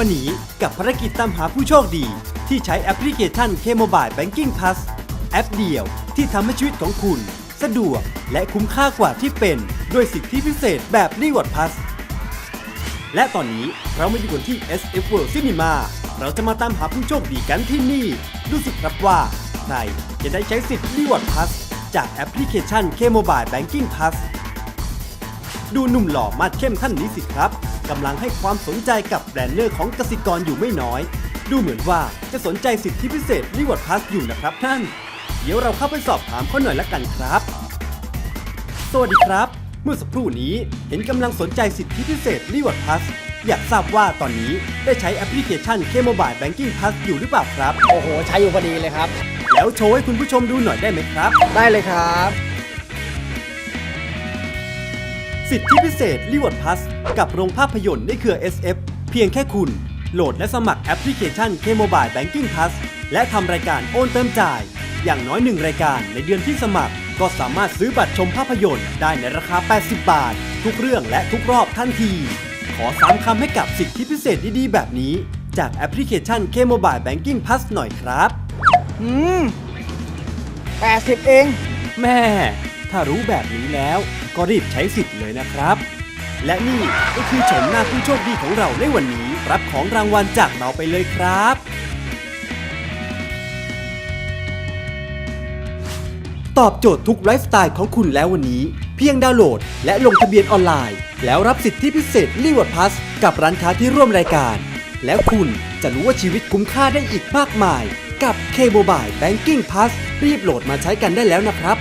วันนี้กับภารกิจตามหาผู้โชคดี ที่ใช้แอปพลิเคชัน K-Mobile Banking Plus แอปเดียวที่ทำให้ชีวิตของคุณ สะดวกและคุ้มค่ากว่าที่เป็น ด้วยสิทธิพิเศษแบบ Reward Plus และตอนนี้เรามาอยู่กันที่ SF World Cinema เราจะมาตามหาผู้โชคดีกันที่นี่ ดูสิครับว่า ใครจะได้ใช้สิทธิ์ Reward Plus จากแอปพลิเคชัน K-Mobile Banking Plus ดูหนุ่มหล่อมาดเข้มท่านนี้สิครับกำลังให้ความสนใจกับแบรนเนอร์ของกสิกรอยู่ไม่น้อย ดูเหมือนว่าจะสนใจสิทธิพิเศษรีวอร์ดพลัสอยู่นะครับท่าน เดี๋ยวเราเข้าไปสอบถามเขาหน่อยละกันครับ สวัสดีครับ เมื่อสักครู่นี้เห็นกำลังสนใจสิทธิพิเศษรีวอร์ดพลัสอยากทราบว่าตอนนี้ได้ใช้แอปพลิเคชัน K-Mobile Banking Plus อยู่หรือเปล่าครับ โอ้โห ใช้อยู่พอดีเลยครับ แล้วโชว์ให้คุณผู้ชมดูหน่อยได้ไหมครับ ได้เลยครับ สิทธิพิเศษ Reward Plus กับโรงภาพยนตร์ในเครือ SF เพียงแค่คุณ โหลดและสมัครแอปพลิเคชัน K-Mobile Banking Plus และทำรายการโอนเติมจ่าย อย่างน้อยหนึ่งรายการในเดือนที่สมัคร ก็สามารถซื้อบัตรชมภาพยนตร์ได้ในราคา 80 บาท ทุกเรื่องและทุกรอบทันที ขอสามคำให้กับสิทธิพิเศษดีๆ แบบนี้ จากแอปพลิเคชัน K-Mobile Banking Plus หน่อยครับ อืม80 เอง แม่ ถ้ารู้แบบนี้แล้ว ก็รีบใช้สิทธิ์เลยนะครับ และนี่ก็คือโฉมหน้าผู้โชคดีของเราในวันนี้ รับของรางวัลจากเราไปเลยครับ ตอบโจทย์ทุกไลฟ์สไตล์ของคุณแล้ววันนี้ เพียงดาวน์โหลด และลงทะเบียนออนไลน์ แล้วรับสิทธิพิเศษรีวอร์ดพัสกับร้านค้าที่ร่วมรายการ แล้วคุณจะรู้ว่าชีวิตคุ้มค่าได้อีกมากมาย กับ K-Mobile Banking Plus รีบโหลดมาใช้กันได้แล้วนะครับ